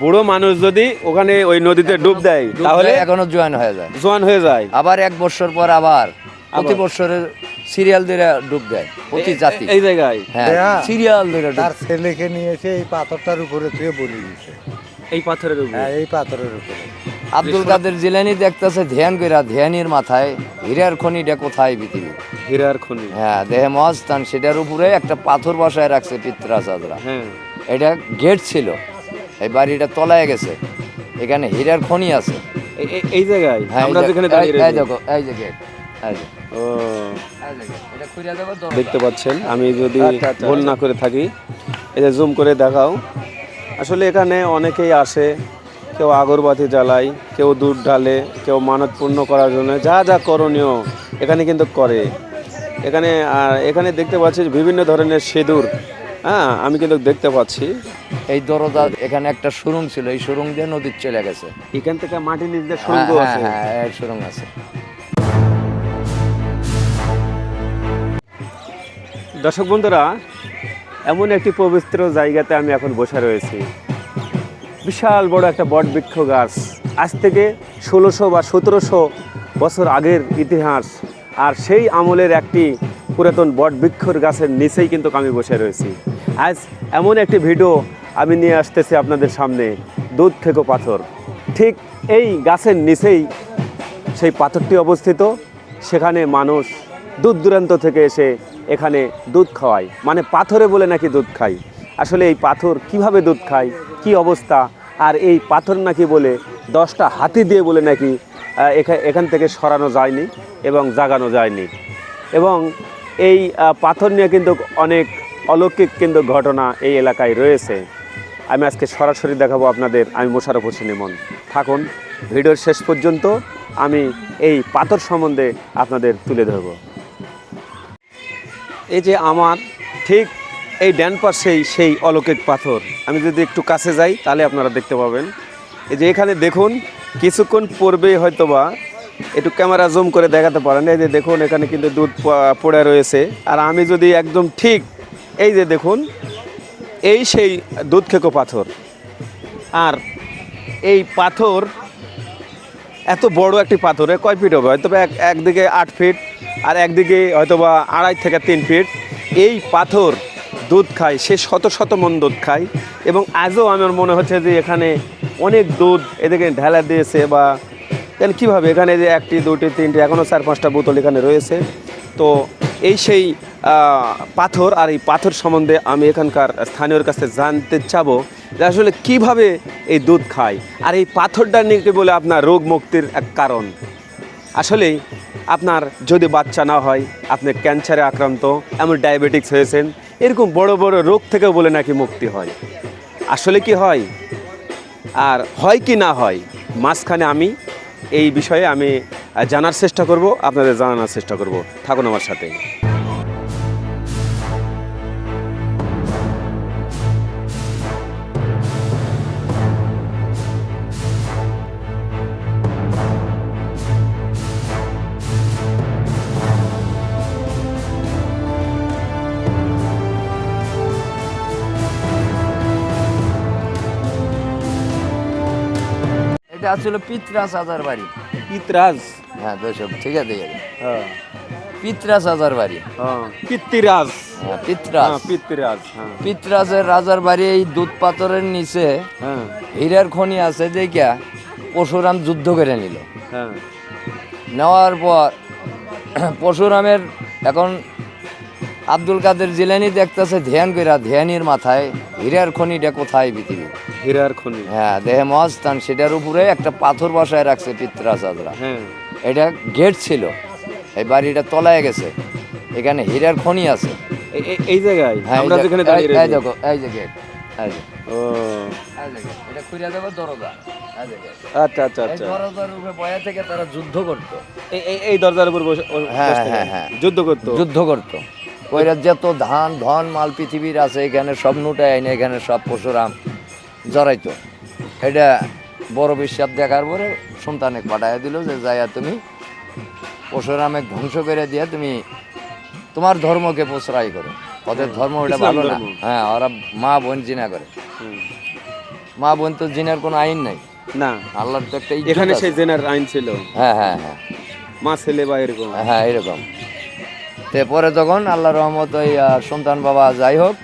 বুড়ো মানুষ যদি ওখানে ওই নদীতে ডুব দেয় তাহলে এখনও জোয়ান হয়ে যায়। জোয়ান হয়ে যায়। আবার এক বছর পর আবার প্রতি? বছরের সিরিয়াল ধরে ডুব দেয় প্রতি জাতি। এই জায়গায়? হ্যাঁ সিরিয়াল ধরে তার ছেলেকে নিয়ে এসে এই পাথরটার উপরে তুই বলি দিছে। এই পাথরের উপরে? হ্যাঁ এই পাথরের উপরে। আব্দুল কাদের জিলানি দেখতেছে ধ্যান কইরা ধ্যানের মাথায় হীরার খনিটা কোথায় পৃথিবী হীরার খনি। হ্যাঁ দেহে মহাস্থান সেটার উপরে একটা পাথর বসায় রাখছে পিত্রাচাদরা হ্যাঁ। এটা গেট ছিল। এই বাড়িটা তলায় গেছে। এখানে হীরার খনি আছে। এই জায়গায়? হ্যাঁ আমরা যেখানে দাঁড়িয়ে এই দেখো এই যে গেট এই যে। ও। এই যে gate। এটা খুলে দেবো দরজা। দেখতে পাচ্ছেন আমি যদি আচ্ছা, আচ্ছা, ভুল না করে থাকি এই যে জুম করে দেখাও। আসলে এখানে অনেকেই আসে কেউ আগরবাতি জ্বালায় কেউ দুধ ঢালে কেউ মানত পূর্ণ করার জন্য যা যা করণীয় এখানে কিন্তু করে। এখানে আর এখানে দেখতে পাচ্ছি বিভিন্ন ধরনের সিঁদুর হ্যাঁ আমি কিন্তু দেখতে পাচ্ছি। এই দরজা এখানে একটা সুরুং ছিল এই সুরুং দিয়ে নদীর চলে গেছে। এখান থেকে মাটির নিচ দিয়ে হ্যাঁ হ্যাঁ আছে। হ্যাঁ সুরুং আছে। দর্শক বন্ধুরা এমন একটি পবিত্র জায়গাতে আমি এখন বসে রয়েছি। বিশাল বড় একটা বট বৃক্ষ গাছ। আজ থেকে ষোলোশো বা সতেরোশো বছর আগের ইতিহাস। আর সেই আমলের একটি পুরাতন বট বৃক্ষর গাছের নিচেই কিন্তু আমি বসে রয়েছি। আজ এমন একটি ভিডিও আমি নিয়ে আসতেছি আপনাদের সামনে, দুধ থেকে পাথর। ঠিক এই গাছের নিচেই সেই পাথরটি অবস্থিত, সেখানে মানুষ দূর দূরান্ত থেকে এসে এখানে দুধ খাওয়ায়। মানে পাথরে বলে নাকি দুধ খায়। আসলে এই পাথর কীভাবে দুধ খায়, কি অবস্থা, আর এই পাথর নাকি বলে দশটা হাতি দিয়ে বলে নাকি এখা- এখান থেকে সরানো যায়নি এবং জাগানো যায়নি। এবং এই পাথর নিয়ে কিন্তু অনেক অলৌকিক কিন্তু ঘটনা এই এলাকায় রয়েছে। আমি আজকে সরাসরি দেখাবো আপনাদের, আমি মোশারফ হোসেন ইমন। থাকুন, ভিডিওর শেষ পর্যন্ত আমি এই পাথর সম্বন্ধে আপনাদের তুলে ধরব। এই যে আমার, ঠিক এই ড্যান পাশেই সেই অলৌকিক পাথর। আমি যদি একটু কাছে যাই, তাহলে আপনারা দেখতে পাবেন। এই যে এখানে দেখুন, কিছুক্ষণ পূর্বে হয়তোবা একটু ক্যামেরা জুম করে দেখাতে পারেন। এই যে দেখুন, এখানে কিন্তু দুধ পড়ে রয়েছে। আর আমি যদি একদম ঠিক এই যে দেখুন, এই সেই দুধ খেকো পাথর। আর এই পাথর এত বড় একটি পাথরে কয় ফিট হবে? হয়তো এক, একদিকে আট ফিট, আর একদিকে হয়তোবা আড়াই থেকে তিন ফিট। এই পাথর দুধ খায়, সে শত শত মন দুধ খায়। এবং আজও আমার মনে হচ্ছে যে এখানে অনেক দুধ এদিকে ঢেলা দিয়েছে বা কেন কীভাবে? এখানে যে একটি, দুটি, তিনটি এখনও চার, পাঁচটা বোতল এখানে রয়েছে। তো এই সেই পাথর আর এই পাথর সম্বন্ধে আমি এখানকার স্থানীয়র কাছে জানতে চাবো যে আসলে কীভাবে এই দুধ খায় আর এই পাথরটা নিয়ে বলে আপনার রোগ মুক্তির এক কারণ। আসলে আপনার যদি বাচ্চা না হয়, আপনি ক্যান্সারে আক্রান্ত, এমন ডায়াবেটিক্স হয়েছেন, এরকম বড় বড় রোগ থেকেও বলে নাকি মুক্তি হয়। আসলে কি হয়? আর হয় কি না হয়? মাঝখানে আমি এই বিষয়ে আমি জানার চেষ্টা করব আপনাদের জানানোর চেষ্টা করব। থাকুন আমার সাথে। এটা আসলে পিত্রা সাজার বাড়ি। পিতরাজ? হ্যাঁ দর্শক ঠিক আছে হ্যাঁ। পিত্রা সাজার বাড়ি। পিতৃরাজ। হ্যাঁ পিত্রাস হ্যাঁ পিতৃরাজ পিত্রাসের রাজার বাড়ি এই দুধ পাথরের নিচে হীরার খনি আছে দেখিয়া পরশুরাম যুদ্ধ করে নিল। নেওয়ার পর পরশুরামের এখন আব্দুল কাদের জিলানি দেখতেছে ধ্যান কইরা ধ্যানের মাথায় হীরার খনিটা কোথায় পৃথিবী হীরার খনি। হ্যাঁ দেহে মহাস্থান সেটার উপরে একটা পাথর বসায় রাখছে পিত্রাচাদরা হ্যাঁ। এটা গেট ছিল এই বাড়িটা তলায় গেছে এখানে হীরার খনি আছে। এই জায়গায়? হ্যাঁ আমরা যেখানে দাঁড়িয়ে এই দেখো এই যে গেট এই যে। ও। এই যে gate। এটা দেবো দরজা। আচ্ছা আচ্ছা আচ্ছা। দরজার উপরে বয়া থেকে তারা যুদ্ধ করতো। এই- এই- দরজার উপর বসে হ্যাঁ, হ্যাঁ, হ্যাঁ। যুদ্ধ করতো। যুদ্ধ করতো। কইরা যত ধান ধন মাল পৃথিবীর আছে এখানে সব নুটায় এখানে সব পশুরাম জড়াইতো। এটা বড় বিশ্বাস দেখার পরে সন্তানে পাঠাইয়া দিল যে যাইয়া তুমি পশুরামে ধ্বংস করে দিয়া তুমি তোমার ধর্মকে প্রশ্রয় করো। ওদের ধর্ম ওটা ভালো না। হ্যাঁ ওরা মা বোন জিনা করে। মা বোন তো জিনের কোনো আইন নাই। না। আল্লাহর তো একটা এখানে সেই জেনার আইন ছিল। হ্যাঁ হ্যাঁ হ্যাঁ। মা ছেলে বা এরকম। হ্যাঁ এরকম। তে পরে তখন আল্লাহ রহমত ওই সন্তান বাবা যাই হোক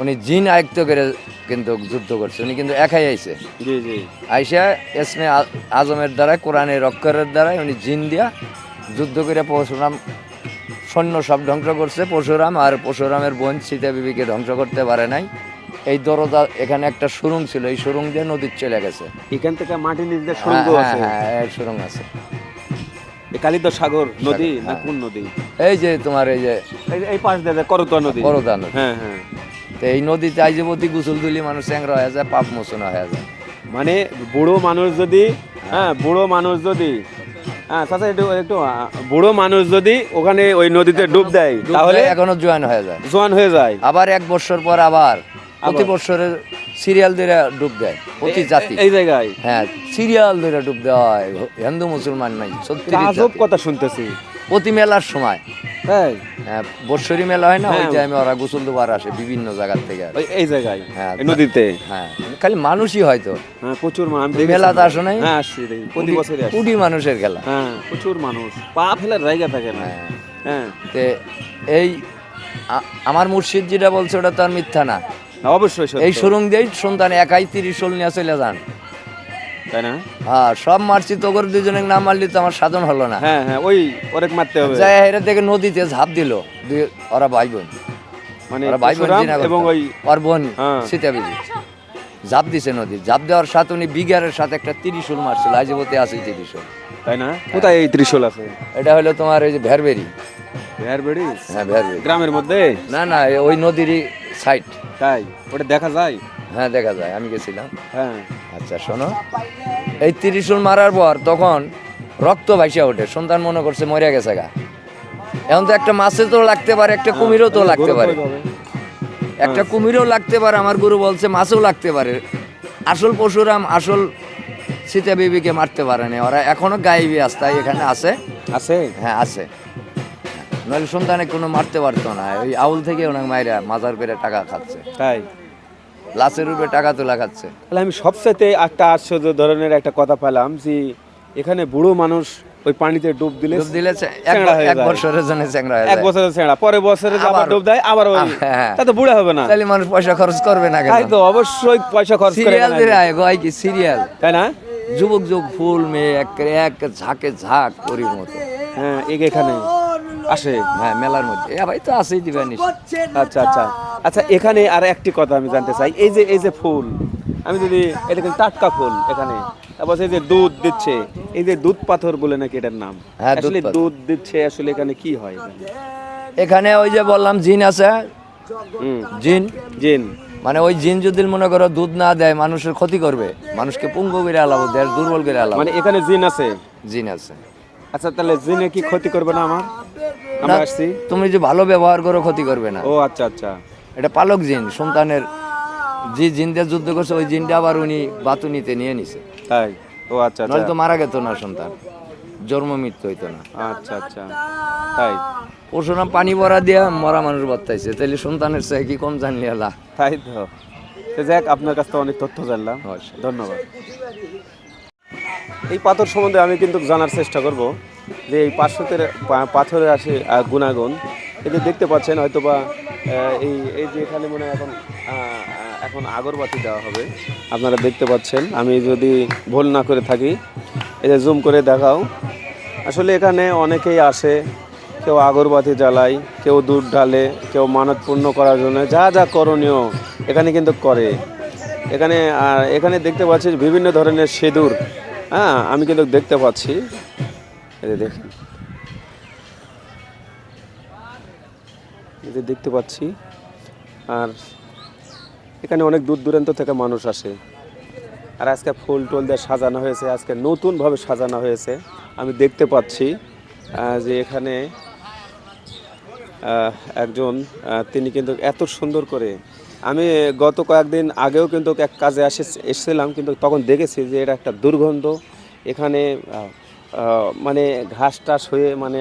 উনি জিন আয়ত্ত করে কিন্তু যুদ্ধ করছে। উনি কিন্তু একাই আইছে। জি জি। আইসা এসমে আজমের দ্বারাই কোরআনের অক্ষরের দ্বারাই উনি জিন দিয়া যুদ্ধ করে পরশুরাম সৈন্য সব ধ্বংস করছে। পরশুরাম আর পরশুরামের বোন সীতা বিবিকে ধ্বংস করতে পারে নাই। এই দরজা এখানে একটা সুরুং ছিল। এই সুরুং দিয়ে নদীর চলে গেছে। এখান থেকে মাটি নিচে হ্যাঁ হ্যাঁ আছে। হ্যাঁ এর সুরুং আছে। এ কালিদাস সাগর নদী না হ্যাঁ। কোন নদী? এই যে তোমার এই যে এই- পাশ দিয়ে করতোয়া নদী। করদা নদী। হ্যাঁ হ্যাঁ। তো এই নদীতে আইজবতী গোসল দিলে মানুষ চ্যাংরা হয়ে যায় পাপ মোচন হয়ে যায়। মানে বুড়ো মানুষ যদি হ্যাঁ বুড়ো মানুষ যদি হ্যাঁ চাচা একটু একটু বুড়ো মানুষ যদি ওখানে ওই নদীতে ডুব দেয় তাহলে এখনও জয়েন হয়ে যায়। জোয়ান হয়ে যায়। আবার এক বছর পর আবার প্রতি বছরে সিরিয়াল ধরে ডুব দেয় প্রতি জাতি। এই জায়গায়? হ্যাঁ সিরিয়াল ধরে ডুব দেওয়া হয় হিন্দু মুসলমান নাই সত্যি কথা শুনতেছি। প্রতি মেলার সময়। হ্যাঁ। বৎসরী মেলা হয় না ওই হ্যাঁ। টাইমে ওরা গোসল দুবার আসে বিভিন্ন জায়গার থেকে। এই জায়গায় হ্যাঁ, নদীতে? হ্যাঁ খালি মানুষই হয়তো। হ্যাঁ প্রচুর মানুষ। মেলাতে আসো নাই? হ্যাঁ আসছি প্রতি বছরই কুড়ি মানুষের খেলা। হ্যাঁ প্রচুর মানুষ। পা ফেলার জায়গা থাকে না। হ্যাঁ। হ্যাঁ। তে এই আমার মুর্শিদ যেটা বলছে ওটা তো আর মিথ্যা না। অবশ্যই এই সুরুং দিয়েই সন্তান একাই তিরিশ ষোল নিয়ে চলে যান। তাই না? হ্যাঁ সব মারছি তোগর দুজনের নাম মারলি তো আমার সাধন হলো না। হ্যাঁ হ্যাঁ ওই ওরেক মারতে হবে। থেকে নদীতে ঝাঁপ দিল। দুই ওরা ভাই বোন মানে ওরা ভাই বোন জিনা এবং ওই ওর বোন হ্যাঁ। সীতা বিবি ঝাঁপ দিছে নদী। ঝাঁপ দেওয়ার সাথে উনি বিঘারের সাথে একটা তিরিশুল মারছিল। আজীবতে আছে তিরিশুল। তাই না? কোথায় এই ত্রিশূল আছে? এটা হলো তোমার ওই যে ভেরবেরি। ভেরবেড়ি হ্যাঁ ভেরবেরি। গ্রামের মধ্যে? না না ওই নদীরই সাইড তাই? ওটা দেখা যায়? হ্যাঁ দেখা যায়। আমি গেছিলাম। হ্যাঁ। আচ্ছা শোনো। এই ত্রিশুল মারার পর তখন রক্ত ভাইসা ওঠে। সন্তান মনে করছে মরে গেছে গা। এখন তো একটা মাছে তো লাগতে পারে একটা কুমিরও তো লাগতে পারে। একটা কুমিরও লাগতে পারে আমার গুরু বলছে মাছও লাগতে পারে। আসল পশুরাম আসল সীতা বিবিকে মারতে পারেনি ওরা এখনও গাইবি আস্তায় এখানে আছে। আছে? হ্যাঁ আছে। নইলে সন্তানে কোনো মারতে পারতো না। ওই আউল থেকে ওনাকে মাইরা মাজার করে টাকা খাচ্ছে। তাই? লাশের রূপে টাকা তোলা খাচ্ছে। তাহলে আমি সবসাথে একটা আশ্চর্য ধরনের একটা কথা পেলাম যে এখানে বুড়ো মানুষ ওই পানিতে ডুব দিলে ডুব দিলে এক চ্যাংড়া হয়ে যায়। বছরের জন্য চ্যাংরা হয়ে এক বছরের ছেঁড়া পরে বছরে আবার ডুব দেয় আবার ওই হ্যাঁ। তা তো বুড়া হবে না। তাহলে মানুষ পয়সা খরচ করবে না কেন? তাই তো অবশ্যই পয়সা খরচ করে সিরিয়াল দিয়ে। আয় গয় কি সিরিয়াল? তাই না? যুবক যুবক ফুল মেয়ে এক এক ঝাঁকে ঝাঁক পরির মতো। হ্যাঁ এখানে। আসে হ্যাঁ মেলার মধ্যে। এ ভাই তো আছেই দিবেন আচ্ছা আচ্ছা। আচ্ছা এখানে আর একটি কথা আমি জানতে চাই। এই যে এই যে ফুল আমি যদি এটা কিন্তু টাটকা ফুল এখানে? তারপর এই যে দুধ দিচ্ছে এই যে দুধ পাথর বলে নাকি এটার নাম? হ্যাঁ, আসলে দুধ দিচ্ছে আসলে এখানে কি হয়? এখানে ওই যে বললাম জিন আছে। হুম। জিন। জিন। মানে ওই জিন যদি মনে করো দুধ না দেয় মানুষের ক্ষতি করবে। মানুষকে পুঙ্গ করে আলাবো দেশ দুর্বল করে আলাবো মানে এখানে জিন আছে? জিন আছে। আচ্ছা তাহলে জিনে কি ক্ষতি করবে না আমার? আমরা আসছি। তুমি যে ভালো ব্যবহার করো ক্ষতি করবে না। ও আচ্ছা আচ্ছা। এটা পালক জিন সন্তানের যে জিন দিয়ে যুদ্ধ করছে ওই জিনটা আবার উনি বাতুনিতে নিয়ে নিছে। তাই? ও আচ্ছা আচ্ছা। নইলে তো মারা গেত না সন্তান জন্ম মৃত্যু হইতো না। আচ্ছা আচ্ছা। তাই? পরশুরাম পানি ভরা দিয়া মরা মানুষ বাত্তাইছে তাহলে সন্তানের চেয়ে কি কম জানলি আলা তাই তো। যাক আপনার কাছ থেকে অনেক তথ্য জানলাম। ধন্যবাদ। এই পাথর সম্বন্ধে আমি কিন্তু জানার চেষ্টা করব যে এই পার্শ্বতের পাথরের আহ, গুণাগুণ। এতে দেখতে পাচ্ছেন হয়তো বা এই এই যে এখানে মনে এখন এখন আগরবাতি দেওয়া হবে। আপনারা দেখতে পাচ্ছেন আমি যদি ভুল না করে থাকি এই জুম করে দেখাও। আসলে এখানে অনেকেই আসে কেউ আগরবাতি জ্বালায় কেউ দুধ ঢালে কেউ মানত পূর্ণ করার জন্য যা যা করণীয় এখানে কিন্তু করে। এখানে এখানে দেখতে পাচ্ছি বিভিন্ন ধরনের সিঁদুর। হ্যাঁ আমি কিন্তু দেখতে পাচ্ছি। যে দেখতে পাচ্ছি। আর এখানে অনেক দূর দূরান্ত থেকে মানুষ আসে। আর আজকে ফুল টুল দিয়ে সাজানো হয়েছে, আজকে নতুনভাবে সাজানো হয়েছে। আমি দেখতে পাচ্ছি যে এখানে একজন তিনি কিন্তু এত সুন্দর করে আমি গত কয়েকদিন আগেও কিন্তু এক কাজে আসে এসেছিলাম, কিন্তু তখন দেখেছি যে এটা একটা দুর্গন্ধ। এখানে মানে ঘাস টাস হয়ে মানে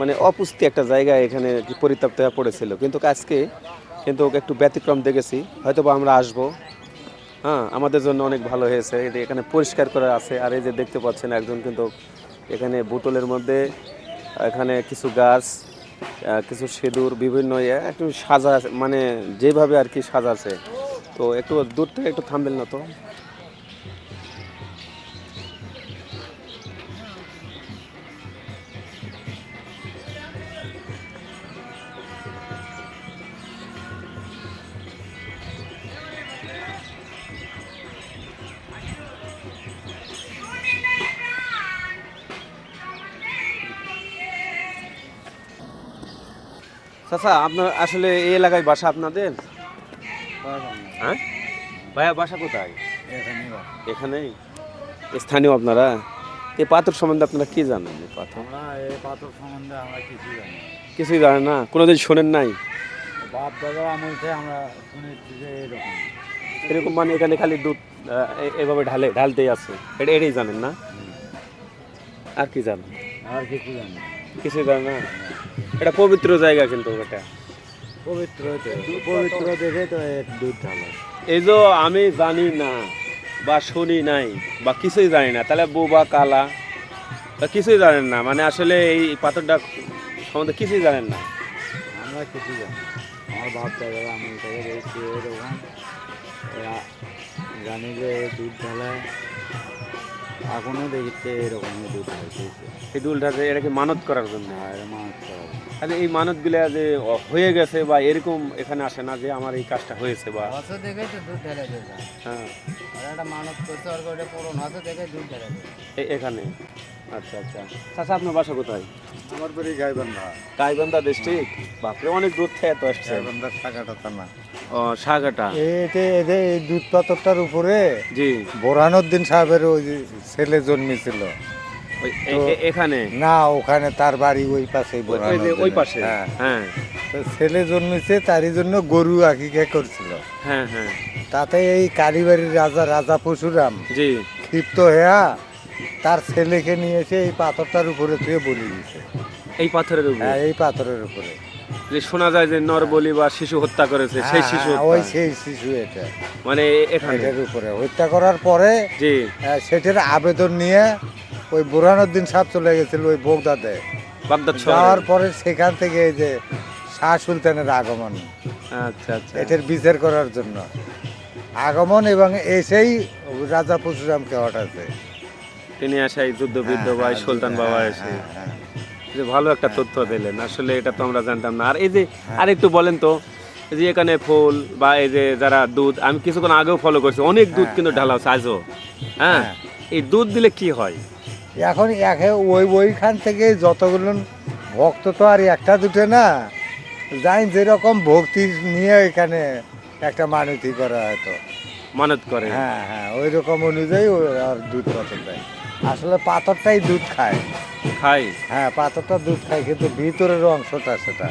মানে অপুষ্টি একটা জায়গায় এখানে পরিত্যক্ত হয়ে পড়েছিল। কিন্তু আজকে কিন্তু একটু ব্যতিক্রম দেখেছি। হয়তো বা আমরা আসব। হ্যাঁ আমাদের জন্য অনেক ভালো হয়েছে। যে এখানে পরিষ্কার করা আছে। আর এই যে দেখতে পাচ্ছেন একজন কিন্তু এখানে বোতলের মধ্যে, এখানে কিছু গাছ কিছু সিঁদুর, বিভিন্ন ইয়ে একটু সাজা মানে যেভাবে আর কি সাজাছে। তো একটু দূর থেকে একটু থামবেন না তো। চাচা আপনার আসলে এই এলাকায় বাসা আপনাদের? হ্যাঁ? ভাইয়া বাসা কোথায়? এখানেই। স্থানীয় আপনারা? এই পাথর সম্বন্ধে আপনারা কি জানেন এই পাথর? এই পাথর সম্বন্ধে আমরা কিছু জানি কিছুই জানেন না? কোনোদিন শোনেন নাই? বাপ দাদা আমল থেকে আমরা শুনেছি যে এরকম। এরকম মানে এখানে খালি দুধ এ- এভাবে ঢালে ঢালতেই আছে। এটা এটাই জানেন না? আর কি জানেন? আর কিছু জানি না। কিছুই জানেন না। এটা পবিত্র জায়গা কিন্তু এটা পবিত্র পবিত্র দেখে তো এক দুধ ঢালা। এই যে আমি জানি না বা শুনি নাই বা কিছুই জানি না তাহলে বোবা কালা বা কিছুই জানেন না। মানে আসলে এই পাথরটা সম্বন্ধে কিছুই জানেন না। আমরা কিছু জানি। আমার থেকে দেখছি এরকম জানি যে দুধ ঢালায় এখনও দেখতে এরকম দুধ হয়েছে এই দুলটাতে এটাকে মানত করার জন্য? আর মাছ তাহলে এই মানতগুলো যে হয়ে গেছে বা এরকম এখানে আসে না যে আমার এই কাজটা হয়েছে বা হসে দেখে তো দুধ ঢেলে দিয়েছে। হ্যাঁ। একটা মানত করতে আর ওটা পূরণ হসে দেখে দুধ ঢেলে দিয়েছে। এখানে। আচ্ছা আচ্ছা। চাচা আপনার বাসা কোথায়? আমার বাড়ি গাইবান্ধা। গাইবান্ধা ডিস্ট্রিক্ট বাপরে অনেক দূর থেকে তো আসছে। গাইবান্ধার শাখাটা থানা। ও সাগাটা। এতে এদের এই দুধ পাথরটার উপরে জি। বোরহানুদ্দিন সাহেবের ওই ছেলে জন্মেছিল। এখানে? না ওখানে তার বাড়ি ওই পাশে ওই- পাশে? হ্যাঁ। হ্যাঁ। ছেলে জন্মেছে তারই জন্য গরু আকিকা করছিল। হ্যাঁ হ্যাঁ। তাতে এই কালীবাড়ির রাজা রাজা পরশুরাম জি। ক্ষিপ্ত হইয়া তার ছেলেকে নিয়ে এসে এই পাথরটার উপরে তুই বলি দিছে। এই পাথরের উপরে? হ্যাঁ এই পাথরের উপরে। যে শোনা যায় যে নরবলি বা শিশু হত্যা করেছে সেই হ্যাঁ, শিশু হ্যাঁ, ওই সেই শিশু এটা। মানে এখানে? এটার উপরে। হত্যা করার পরে জি। সেটার আবেদন নিয়ে ওই বুরহানুদ্দিন সাহেব চলে গেছিল ওই বোগদাতে বাগদাদ যাওয়ার পরে সেখান থেকে এই যে শাহ সুলতানের আগমন। আচ্ছা আচ্ছা। এটার বিচার করার জন্য। আগমন এবং এসেই রাজা পরশুরামকে হঠাতে তিনি আসাই যুদ্ধ বিদ্ধ বা সুলতান বাবা এসে। যে ভালো একটা তথ্য দিলেন আসলে এটা তো আমরা জানতাম না। আর এই যে আর একটু বলেন তো যে এখানে ফুল বা এই যে যারা দুধ আমি কিছুক্ষণ আগেও ফলো করছি অনেক দুধ কিন্তু ঢালা হচ্ছে আজও হ্যাঁ এই দুধ দিলে কি হয়? এখন একে ওই ওইখান থেকে যতগুলো ভক্ত তো আর একটা দুটো না যাই যেরকম ভক্তি নিয়ে এখানে একটা মানতি করা হয়তো মানত করে। হ্যাঁ হ্যাঁ ওই রকম অনুযায়ী আর দুধ পাথর দেয়। আসলে পাথরটাই দুধ খায়। খাই হ্যাঁ পাথরটা দুধ খায় কিন্তু ভিতরের অংশটা সেটা।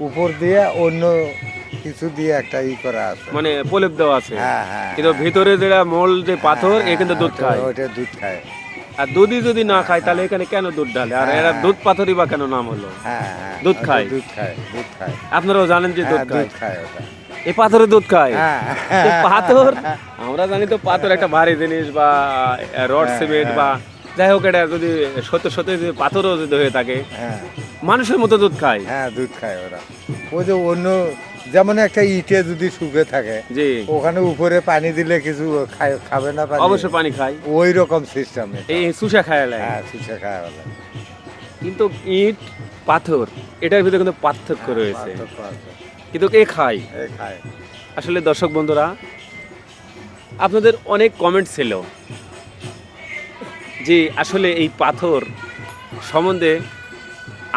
উপর দিয়ে অন্য কিছু দিয়ে একটা ই করা আছে। মানে প্রলেপ দেওয়া আছে। হ্যাঁ হ্যাঁ কিন্তু ভিতরে যেটা মোল যে পাথর এ কিন্তু দুধ খায়। ওটা দুধ খায়। আর দুধই যদি না খায় তাহলে এখানে কেন দুধ ঢালে? আর এরা দুধ পাথরই বা কেন নাম হলো? হ্যাঁ হ্যাঁ দুধ খায়? দুধ খায় দুধ খায়। আপনারাও জানেন যে দুধ হ্যাঁ, খায়। দুধ খায় ওটা। এই পাথরের দুধ খায়। হ্যাঁ। পাথর? আমরা জানি তো পাথর একটা ভারী জিনিস বা রড হ্যাঁ, সিমেন্ট বা যাই হোক এটা যদি সত্য সত্য যদি পাথরও যদি হয়ে থাকে হ্যাঁ। মানুষের মতো দুধ খায়। হ্যাঁ দুধ খায় ওরা। ওই যে অন্য যেমন একটা ইটে যদি শুকে থাকে জি। ওখানে উপরে পানি দিলে কিছু খায়- খাবে না পানি? অবশ্যই পানি খায়। ওই রকম সিস্টেম এই সুসা খায় লাগে হ্যাঁ শিশা খায় কিন্তু ইট পাথর এটার ভিতরে কিন্তু পার্থক্য রয়েছে। কিন্তু এ খায়? খায়? আসলে দর্শক বন্ধুরা আপনাদের অনেক কমেন্ট ছিল যে আসলে এই পাথর সম্বন্ধে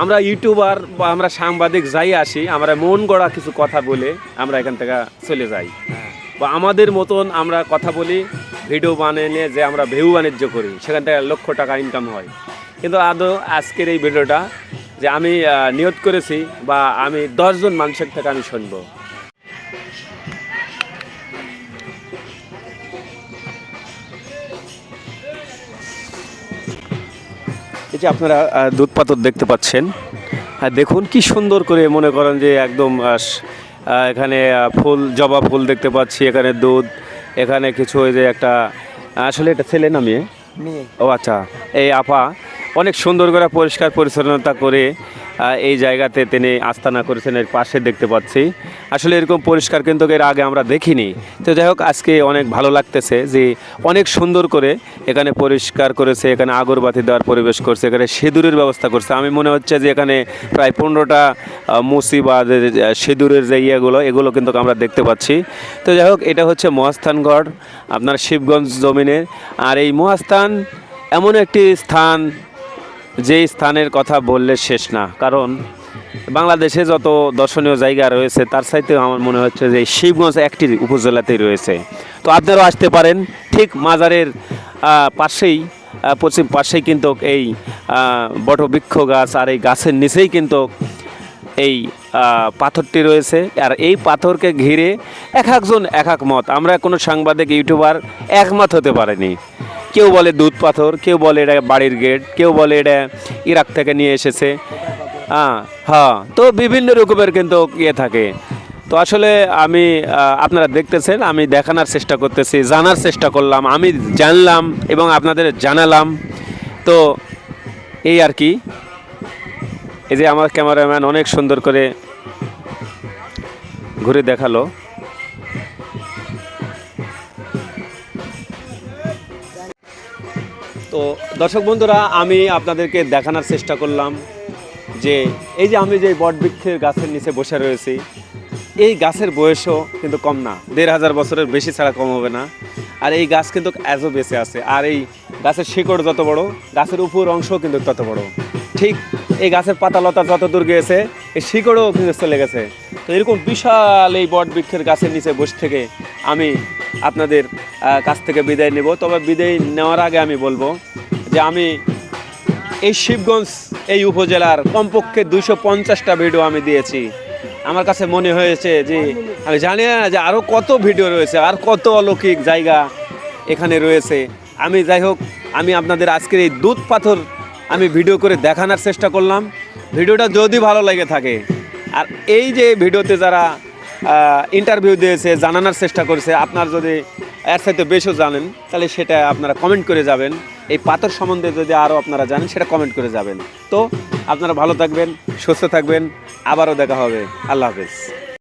আমরা ইউটিউবার বা আমরা সাংবাদিক যাই আসি আমরা মন গড়া কিছু কথা বলে আমরা এখান থেকে চলে যাই। বা আমাদের মতন আমরা কথা বলি ভিডিও বানিয়ে যে আমরা ভিউ বাণিজ্য করি সেখান থেকে লক্ষ টাকা ইনকাম হয়। কিন্তু আদৌ আজকের এই ভিডিওটা যে আমি নিয়ত করেছি বা আমি দশজন মানুষের থেকে আমি শুনব। এই যে আপনারা দুধ পাথর দেখতে পাচ্ছেন। আর দেখুন কি সুন্দর করে মনে করেন যে একদম এখানে ফুল জবা ফুল দেখতে পাচ্ছি এখানে দুধ এখানে কিছু ওই যে একটা আসলে এটা ছেলে না মেয়ে। ও আচ্ছা এই আপা। অনেক সুন্দর করে পরিষ্কার পরিচ্ছন্নতা করে এই জায়গাতে তিনি আস্তানা করেছেন, এর পাশে দেখতে পাচ্ছি। আসলে এরকম পরিষ্কার কিন্তু এর আগে আমরা দেখিনি। তো যাই হোক, আজকে অনেক ভালো লাগতেছে যে অনেক সুন্দর করে এখানে পরিষ্কার করেছে, এখানে আগরবাতি দেওয়ার পরিবেশ করছে, এখানে সিঁদুরের ব্যবস্থা করছে। আমি মনে হচ্ছে যে এখানে প্রায় পনেরোটা মুসি বা সিঁদুরের যে ইয়েগুলো, এগুলো কিন্তু আমরা দেখতে পাচ্ছি। তো যাই হোক, এটা হচ্ছে মহাস্থানগড় আপনার শিবগঞ্জ জমিনের। আর এই মহাস্থান এমন একটি স্থান যেই স্থানের কথা বললে শেষ না। কারণ বাংলাদেশে যত দর্শনীয় জায়গা রয়েছে, তার সাইতেও আমার মনে হচ্ছে যে শিবগঞ্জ একটি উপজেলাতেই রয়েছে। তো আপনারাও আসতে পারেন, ঠিক মাজারের পাশেই পশ্চিম পাশেই কিন্তু এই বটবৃক্ষ গাছ আর এই গাছের নিচেই কিন্তু এই পাথরটি রয়েছে। আর এই পাথরকে ঘিরে এক একজন এক এক মত। আমরা কোনো সাংবাদিক, ইউটিউবার একমত হতে পারেনি। কেউ বলে দুধ পাথর, কেউ বলে এটা বাড়ির গেট, কেউ বলে এটা ইরাক থেকে নিয়ে এসেছে। হ্যাঁ হ্যাঁ তো বিভিন্ন রকমের কিন্তু ইয়ে থাকে। তো আসলে আমি আপনারা দেখতেছেন, আমি দেখানোর চেষ্টা করতেছি, জানার চেষ্টা করলাম, আমি জানলাম এবং আপনাদের জানালাম। তো এই আর কি। এই যে আমার ক্যামেরাম্যান অনেক সুন্দর করে ঘুরে দেখাল। তো দর্শক বন্ধুরা, আমি আপনাদেরকে দেখানোর চেষ্টা করলাম যে এই যে আমি যে বটবৃক্ষের গাছের নিচে বসে রয়েছি, এই গাছের বয়সও কিন্তু কম না। দেড় হাজার বছরের বেশি ছাড়া কম হবে না। আর এই গাছ কিন্তু এজও বেঁচে আছে। আর এই গাছের শিকড় যত বড়, গাছের উপর অংশও কিন্তু তত বড়। ঠিক এই গাছের পাতা লতা যত দূর গিয়েছে, এই শিকড়ও কিন্তু চলে গেছে। তো এরকম বিশাল এই বট বৃক্ষের গাছের নিচে বসে থেকে আমি আপনাদের কাছ থেকে বিদায় নেব। তবে বিদায় নেওয়ার আগে আমি বলব যে আমি এই শিবগঞ্জ, এই উপজেলার কমপক্ষে দুশো পঞ্চাশটা ভিডিও আমি দিয়েছি। আমার কাছে মনে হয়েছে যে, আমি জানি না যে আরও কত ভিডিও রয়েছে, আর কত অলৌকিক জায়গা এখানে রয়েছে। আমি যাই হোক, আমি আপনাদের আজকের এই দুধ পাথর আমি ভিডিও করে দেখানোর চেষ্টা করলাম। ভিডিওটা যদি ভালো লেগে থাকে আর এই যে ভিডিওতে যারা ইন্টারভিউ দিয়েছে, জানানোর চেষ্টা করেছে, আপনার যদি এর সাথে বেশও জানেন, তাহলে সেটা আপনারা কমেন্ট করে যাবেন। এই পাথর সম্বন্ধে যদি আরও আপনারা জানেন, সেটা কমেন্ট করে যাবেন। তো আপনারা ভালো থাকবেন, সুস্থ থাকবেন, আবারও দেখা হবে। আল্লাহ হাফেজ।